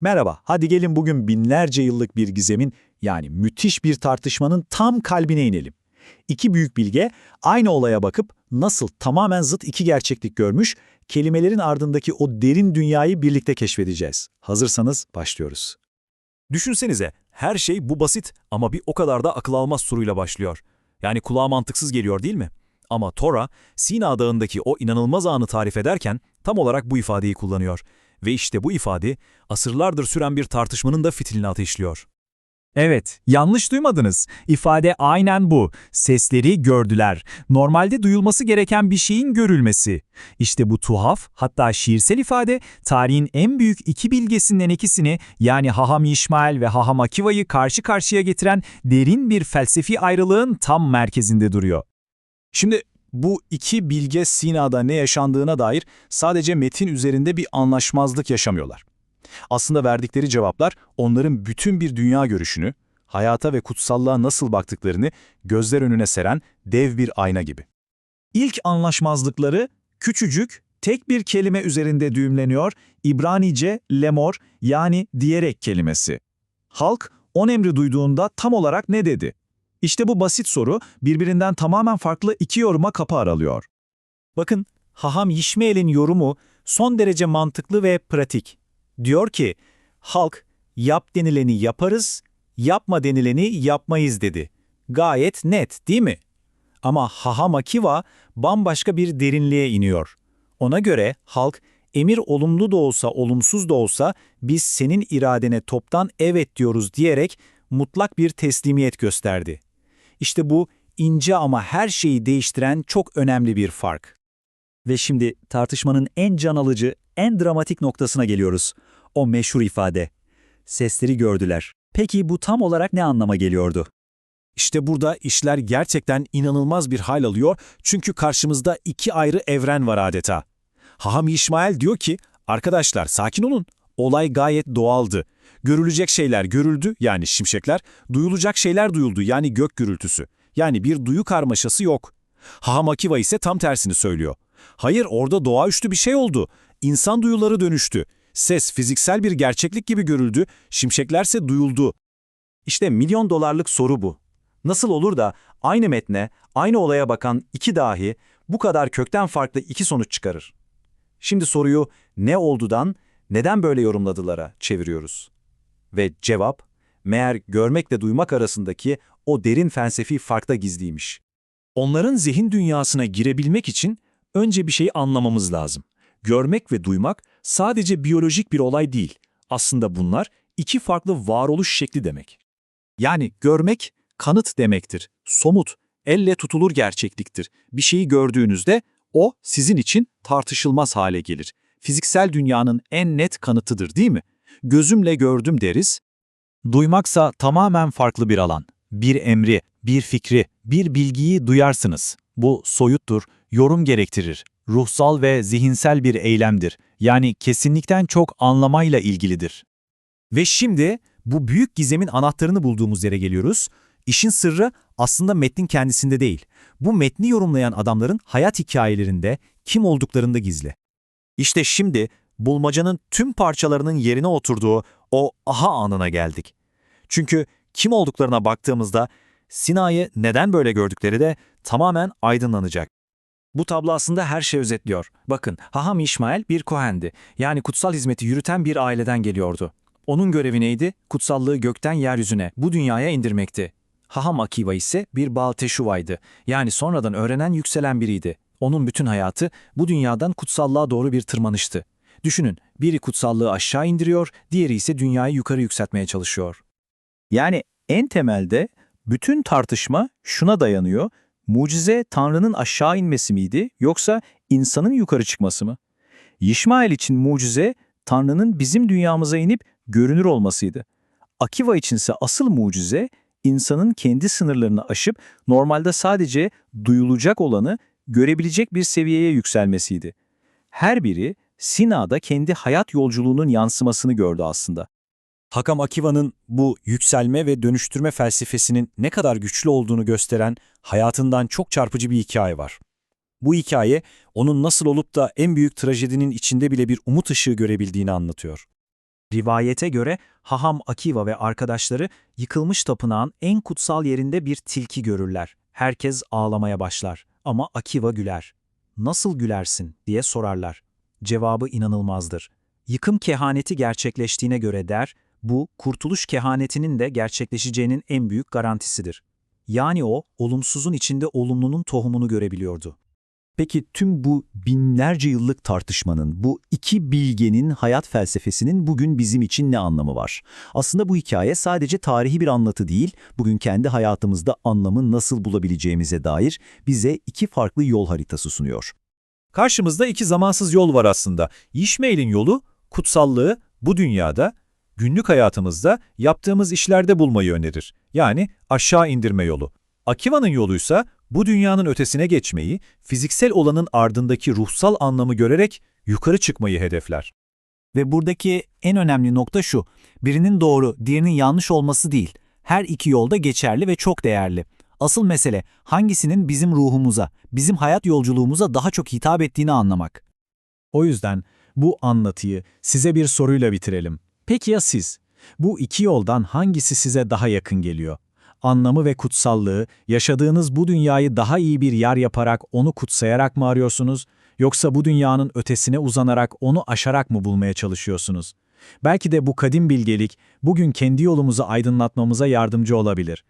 Merhaba, hadi gelin bugün binlerce yıllık bir gizemin, yani müthiş bir tartışmanın tam kalbine inelim. İki büyük bilge aynı olaya bakıp nasıl tamamen zıt iki gerçeklik görmüş, kelimelerin ardındaki o derin dünyayı birlikte keşfedeceğiz. Hazırsanız başlıyoruz. Düşünsenize, her şey bu basit ama bir o kadar da akıl almaz soruyla başlıyor. Yani kulağa mantıksız geliyor değil mi? Ama Tora, Sina Dağı'ndaki o inanılmaz anı tarif ederken tam olarak bu ifadeyi kullanıyor. Ve işte bu ifade, asırlardır süren bir tartışmanın da fitilini ateşliyor. Evet, yanlış duymadınız. İfade aynen bu. Sesleri gördüler. Normalde duyulması gereken bir şeyin görülmesi. İşte bu tuhaf, hatta şiirsel ifade, tarihin en büyük iki bilgesinden ikisini, yani Haham İşmael ve Haham Akiva'yı karşı karşıya getiren derin bir felsefi ayrılığın tam merkezinde duruyor. Şimdi bu iki bilge Sina'da ne yaşandığına dair sadece metin üzerinde bir anlaşmazlık yaşamıyorlar. Aslında verdikleri cevaplar onların bütün bir dünya görüşünü, hayata ve kutsallığa nasıl baktıklarını gözler önüne seren dev bir ayna gibi. İlk anlaşmazlıkları küçücük, tek bir kelime üzerinde düğümleniyor, İbranice lemor yani diyerek kelimesi. Halk on emri duyduğunda tam olarak ne dedi? İşte bu basit soru birbirinden tamamen farklı iki yoruma kapı aralıyor. Bakın, Haham Yişmeel'in yorumu son derece mantıklı ve pratik. Diyor ki, halk yap denileni yaparız, yapma denileni yapmayız dedi. Gayet net değil mi? Ama Haham Akiva bambaşka bir derinliğe iniyor. Ona göre halk emir olumlu da olsa olumsuz da olsa biz senin iradene toptan evet diyoruz diyerek mutlak bir teslimiyet gösterdi. İşte bu ince ama her şeyi değiştiren çok önemli bir fark. Ve şimdi tartışmanın en can alıcı, en dramatik noktasına geliyoruz. O meşhur ifade. Sesleri gördüler. Peki bu tam olarak ne anlama geliyordu? İşte burada işler gerçekten inanılmaz bir hal alıyor çünkü karşımızda iki ayrı evren var adeta. Haham İşmael diyor ki, arkadaşlar sakin olun, olay gayet doğaldı. Görülecek şeyler görüldü yani şimşekler, duyulacak şeyler duyuldu yani gök gürültüsü. Yani bir duyu karmaşası yok. Haham Akiva ise tam tersini söylüyor. Hayır orada doğaüstü bir şey oldu. İnsan duyuları dönüştü. Ses fiziksel bir gerçeklik gibi görüldü, şimşeklerse duyuldu. İşte milyon dolarlık soru bu. Nasıl olur da aynı metne, aynı olaya bakan iki dahi bu kadar kökten farklı iki sonuç çıkarır? Şimdi soruyu ne oldudan, neden böyle yorumladılara çeviriyoruz. Ve cevap, meğer görmekle duymak arasındaki o derin felsefi farkta gizliymiş. Onların zihin dünyasına girebilmek için önce bir şeyi anlamamız lazım. Görmek ve duymak sadece biyolojik bir olay değil. Aslında bunlar iki farklı varoluş şekli demek. Yani görmek kanıt demektir. Somut, elle tutulur gerçekliktir. Bir şeyi gördüğünüzde o sizin için tartışılmaz hale gelir. Fiziksel dünyanın en net kanıtıdır değil mi? Gözümle gördüm deriz. Duymaksa tamamen farklı bir alan. Bir emri, bir fikri, bir bilgiyi duyarsınız. Bu soyuttur, yorum gerektirir. Ruhsal ve zihinsel bir eylemdir. Yani kesinlikten çok anlamayla ilgilidir. Ve şimdi bu büyük gizemin anahtarını bulduğumuz yere geliyoruz. İşin sırrı aslında metnin kendisinde değil. Bu metni yorumlayan adamların hayat hikayelerinde kim olduklarında gizli. İşte şimdi bulmacanın tüm parçalarının yerine oturduğu o aha anına geldik. Çünkü kim olduklarına baktığımızda Sina'yı neden böyle gördükleri de tamamen aydınlanacak. Bu tablo aslında her şeyi özetliyor. Bakın, Haham İşmael bir Kohendi, yani kutsal hizmeti yürüten bir aileden geliyordu. Onun görevi neydi? Kutsallığı gökten yeryüzüne, bu dünyaya indirmekti. Haham Akiva ise bir Baal Teşuva'ydı, yani sonradan öğrenen yükselen biriydi. Onun bütün hayatı bu dünyadan kutsallığa doğru bir tırmanıştı. Düşünün, biri kutsallığı aşağı indiriyor, diğeri ise dünyayı yukarı yükseltmeye çalışıyor. Yani en temelde bütün tartışma şuna dayanıyor. Mucize Tanrı'nın aşağı inmesi miydi yoksa insanın yukarı çıkması mı? Yişmael için mucize Tanrı'nın bizim dünyamıza inip görünür olmasıydı. Akiva içinse asıl mucize insanın kendi sınırlarını aşıp normalde sadece duyulacak olanı görebilecek bir seviyeye yükselmesiydi. Her biri Sina'da kendi hayat yolculuğunun yansımasını gördü aslında. Hakam Akiva'nın bu yükselme ve dönüştürme felsefesinin ne kadar güçlü olduğunu gösteren hayatından çok çarpıcı bir hikaye var. Bu hikaye onun nasıl olup da en büyük trajedinin içinde bile bir umut ışığı görebildiğini anlatıyor. Rivayete göre Haham Akiva ve arkadaşları yıkılmış tapınağın en kutsal yerinde bir tilki görürler. Herkes ağlamaya başlar ama Akiva güler. Nasıl gülersin diye sorarlar. Cevabı inanılmazdır. Yıkım kehaneti gerçekleştiğine göre der, bu kurtuluş kehanetinin de gerçekleşeceğinin en büyük garantisidir. Yani o, olumsuzun içinde olumlunun tohumunu görebiliyordu. Peki tüm bu binlerce yıllık tartışmanın, bu iki bilgenin hayat felsefesinin bugün bizim için ne anlamı var? Aslında bu hikaye sadece tarihi bir anlatı değil, bugün kendi hayatımızda anlamı nasıl bulabileceğimize dair bize iki farklı yol haritası sunuyor. Karşımızda iki zamansız yol var aslında. İşmail'in yolu, kutsallığı bu dünyada, günlük hayatımızda yaptığımız işlerde bulmayı önerir. Yani aşağı indirme yolu. Akiva'nın yoluysa bu dünyanın ötesine geçmeyi, fiziksel olanın ardındaki ruhsal anlamı görerek yukarı çıkmayı hedefler. Ve buradaki en önemli nokta şu, birinin doğru, diğerinin yanlış olması değil. Her iki yolda geçerli ve çok değerli. Asıl mesele hangisinin bizim ruhumuza, bizim hayat yolculuğumuza daha çok hitap ettiğini anlamak. O yüzden bu anlatıyı size bir soruyla bitirelim. Peki ya siz? Bu iki yoldan hangisi size daha yakın geliyor? Anlamı ve kutsallığı, yaşadığınız bu dünyayı daha iyi bir yer yaparak onu kutsayarak mı arıyorsunuz? Yoksa bu dünyanın ötesine uzanarak onu aşarak mı bulmaya çalışıyorsunuz? Belki de bu kadim bilgelik bugün kendi yolumuzu aydınlatmamıza yardımcı olabilir.